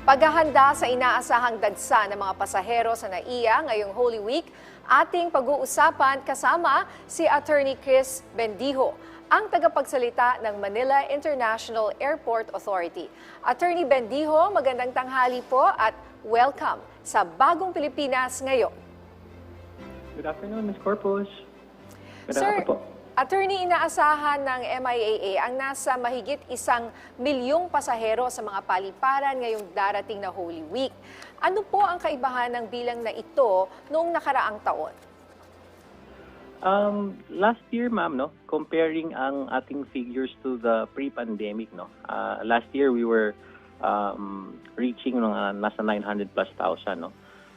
Paghahanda sa inaasahang dagsa ng mga pasahero sa NAIA ngayong Holy Week, ating pag-uusapan kasama si Attorney Chris Bendijo, ang tagapagsalita ng Manila International Airport Authority. Attorney Bendijo, magandang tanghali po at welcome sa Bagong Pilipinas ngayon. Good afternoon, Ms. Corpus. Good Sir, po. Attorney, inaasahan ng MIAA ang nasa mahigit isang milyong pasahero sa mga paliparan ngayong darating na Holy Week. Ano po ang kaibahan ng bilang na ito noong nakaraang taon? Um, last year, ma'am, no, comparing ang ating figures to the pre-pandemic, no, uh, last year we were um, reaching mga nasa 900 plus thousand, no,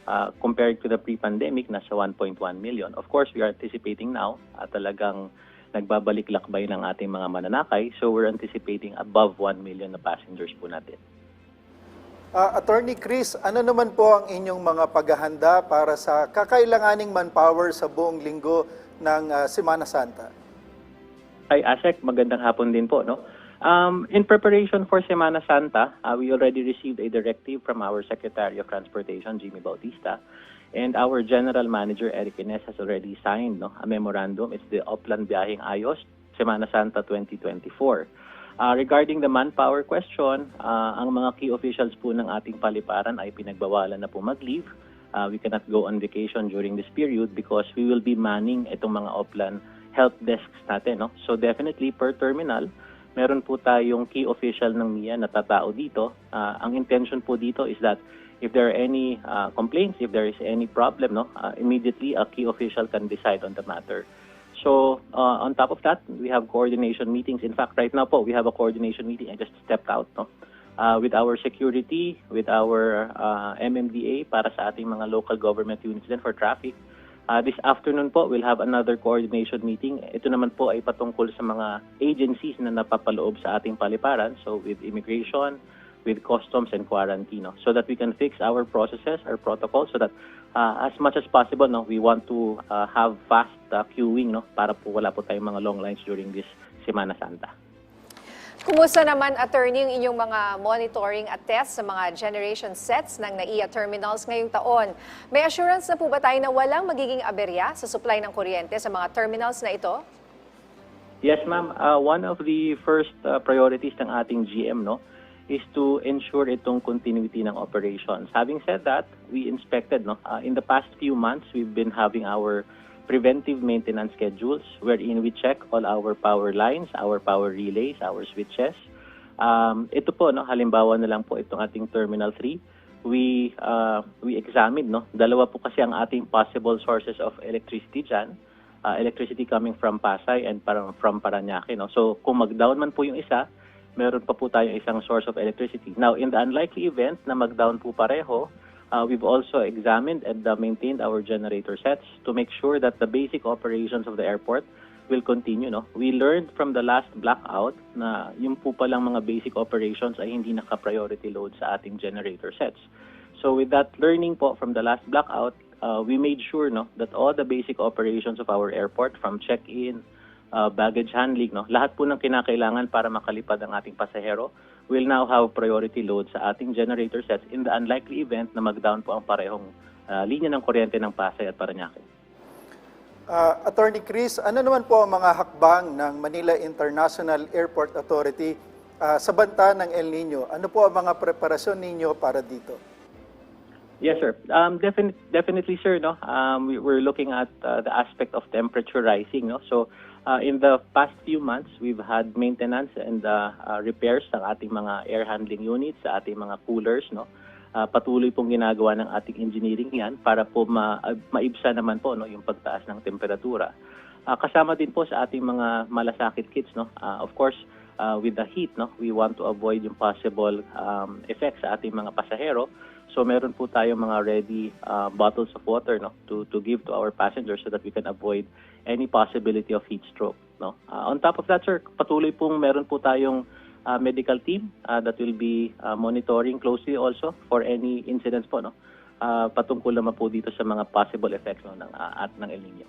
uh, compared to the pre-pandemic, nasa 1.1 million. Of course, we are anticipating now at talagang nagbabalik lakbay ng ating mga mananakay, so we're anticipating above 1 million na passengers po natin. Ah, Attorney Chris, ano naman po ang inyong mga paghahanda para sa kakailanganing manpower sa buong linggo ng ah, Semana Santa? Hi, Asek. Magandang hapon din po, no? Um, in preparation for Semana Santa, uh, we already received a directive from our Secretary of Transportation, Jimmy Bautista, and our General Manager, Eric Ines, has already signed no, a memorandum. It's the Oplan Biyaheng Ayos, Semana Santa 2024. Uh, regarding the manpower question, uh, ang mga key officials po ng ating paliparan ay pinagbawalan na po mag-leave. Uh, we cannot go on vacation during this period because we will be manning itong mga Oplan help desks natin. No? So definitely per terminal, meron po tayong key official ng MIA na tatao dito. Uh, ang intention po dito is that if there are any uh, complaints, if there is any problem, no, uh, immediately a key official can decide on the matter. So uh, on top of that, we have coordination meetings. In fact, right now po, we have a coordination meeting. I just stepped out, no? Uh, with our security, with our uh, MMDA para sa ating mga local government units din for traffic. Uh, this afternoon po, we'll have another coordination meeting. Ito naman po ay patungkol sa mga agencies na napapaloob sa ating paliparan. So with immigration, with customs and quarantine, no? so that we can fix our processes, our protocols, so that uh, as much as possible, no, we want to uh, have fast uh, queuing, no, para po wala po tayong mga long lines during this Semana Santa. Kumusta naman, attorney, yung inyong mga monitoring at test sa mga generation sets ng NAIA terminals ngayong taon? May assurance na po ba tayo na walang magiging aberya sa supply ng kuryente sa mga terminals na ito? Yes, ma'am. Uh, one of the first uh, priorities ng ating GM no is to ensure itong continuity ng operations. Having said that, we inspected no? Uh, in the past few months we've been having our preventive maintenance schedules wherein we check all our power lines, our power relays, our switches. Um, ito po no? Halimbawa na lang po itong ating Terminal 3 we uh, we examined no? Dalawa po kasi ang ating possible sources of electricity diyan uh, electricity coming from Pasay and from Paranaque no? So kung mag-down man po yung isa meron pa po tayong isang source of electricity now in the unlikely event na mag-down po pareho uh, we've also examined and uh, maintained our generator sets to make sure that the basic operations of the airport will continue. No? We learned from the last blackout na yung po palang mga basic operations ay hindi naka-priority load sa ating generator sets. So with that learning po from the last blackout, uh, we made sure no, that all the basic operations of our airport from check-in, uh, baggage handling, no, lahat po ng kinakailangan para makalipad ang ating pasahero will now have priority load sa ating generator sets in the unlikely event na mag-down po ang parehong uh, linya ng kuryente ng Pasay at Paranaque. Ah, Attorney Chris, ano naman po ang mga hakbang ng Manila International Airport Authority ah, sa banta ng El Nino? Ano po ang mga preparasyon ninyo para dito? Yes, sir. Um, definitely, definitely, sir. No, um, we, we're looking at uh, the aspect of temperature rising. No, so uh, in the past few months, we've had maintenance and uh, uh, repairs ng ating mga air handling units, sa ating mga coolers. No, uh, patuloy pong ginagawa ng ating engineering yan para po ma uh, maibsa naman po no yung pagtaas ng temperatura. Uh, kasama din po sa ating mga malasakit kits. No, uh, of course. Uh, with the heat, no, we want to avoid yung possible um, effects sa ating mga pasahero. So meron po tayong mga ready uh, bottles of water no to to give to our passengers so that we can avoid any possibility of heat stroke no. Uh, on top of that sir, patuloy pong meron po tayong uh, medical team uh, that will be uh, monitoring closely also for any incidents po no. Uh, patungkol naman po dito sa mga possible effects no ng uh, at ng El Nino.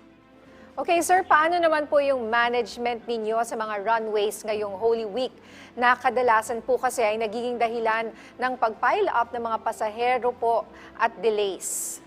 Okay, sir, paano naman po yung management ninyo sa mga runways ngayong Holy Week na kadalasan po kasi ay nagiging dahilan ng pag-pile up ng mga pasahero po at delays?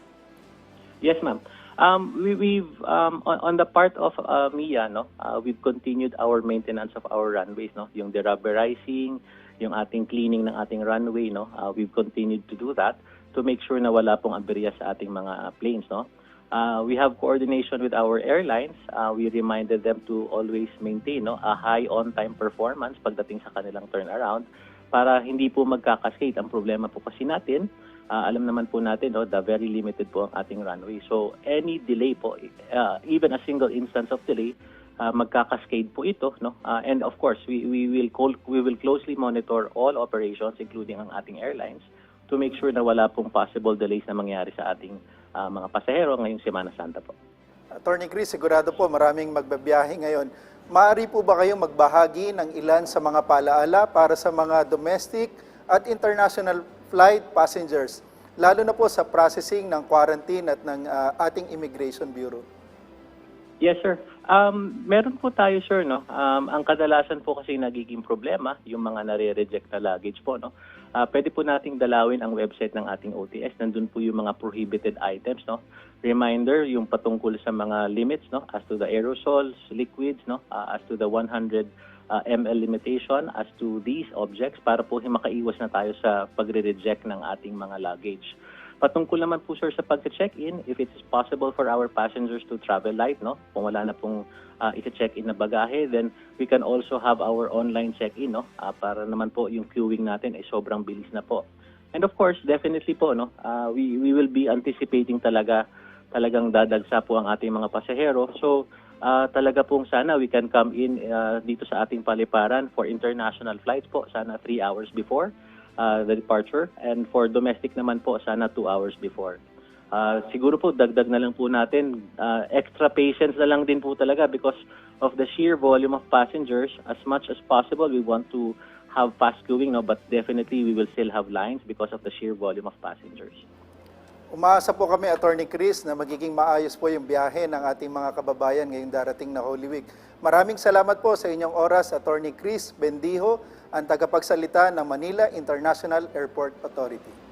Yes, ma'am. Um, we, we've um, on, on the part of uh, MIA, no, uh, we've continued our maintenance of our runways, no, yung derubberizing, yung ating cleaning ng ating runway, no, uh, we've continued to do that to make sure na wala pong aberya sa ating mga planes, no. Uh, we have coordination with our airlines. Uh, we reminded them to always maintain no, a high on-time performance pagdating sa kanilang turnaround para hindi po magkakascade. Ang problema po kasi natin, Ah, alam naman po natin, no, the very limited po ang ating runway. So, any delay po, uh, even a single instance of delay, uh, magkakascade po ito. No? Uh, and of course, we, we, will col- we will closely monitor all operations, including ang ating airlines, to make sure na wala pong possible delays na mangyari sa ating ah, mga pasahero ngayong Semana Santa po. Attorney Chris, sigurado po maraming magbabiyahe ngayon. Maaari po ba kayong magbahagi ng ilan sa mga palaala para sa mga domestic at international flight passengers, lalo na po sa processing ng quarantine at ng ah, ating Immigration Bureau? Yes, sir. Um, meron po tayo, sir, no? Um, ang kadalasan po kasi nagiging problema, yung mga nare-reject na luggage po, no? Ah, pwede po nating dalawin ang website ng ating OTS. Nandun po yung mga prohibited items, no? Reminder, yung patungkol sa mga limits, no? As to the aerosols, liquids, no? Ah, as to the 100 ah, ml limitation, as to these objects, para po makaiwas na tayo sa pagre-reject ng ating mga luggage. Patungkol naman po sir sa pag-check-in, if it is possible for our passengers to travel light, no? Kung wala na pong uh, i-check-in na bagahe, then we can also have our online check-in, no? Ah, para naman po yung queuing natin ay sobrang bilis na po. And of course, definitely po, no? ah, we we will be anticipating talaga talagang dadagsa po ang ating mga pasahero. So, ah, talaga pong sana we can come in ah, dito sa ating paliparan for international flights po, sana three hours before uh, the departure and for domestic naman po sana two hours before. Uh, siguro po dagdag na lang po natin uh, extra patience na lang din po talaga because of the sheer volume of passengers as much as possible we want to have fast queuing no but definitely we will still have lines because of the sheer volume of passengers. Umaasa po kami, Attorney Chris, na magiging maayos po yung biyahe ng ating mga kababayan ngayong darating na Holy Week. Maraming salamat po sa inyong oras, Attorney Chris Bendijo, ang tagapagsalita ng Manila International Airport Authority.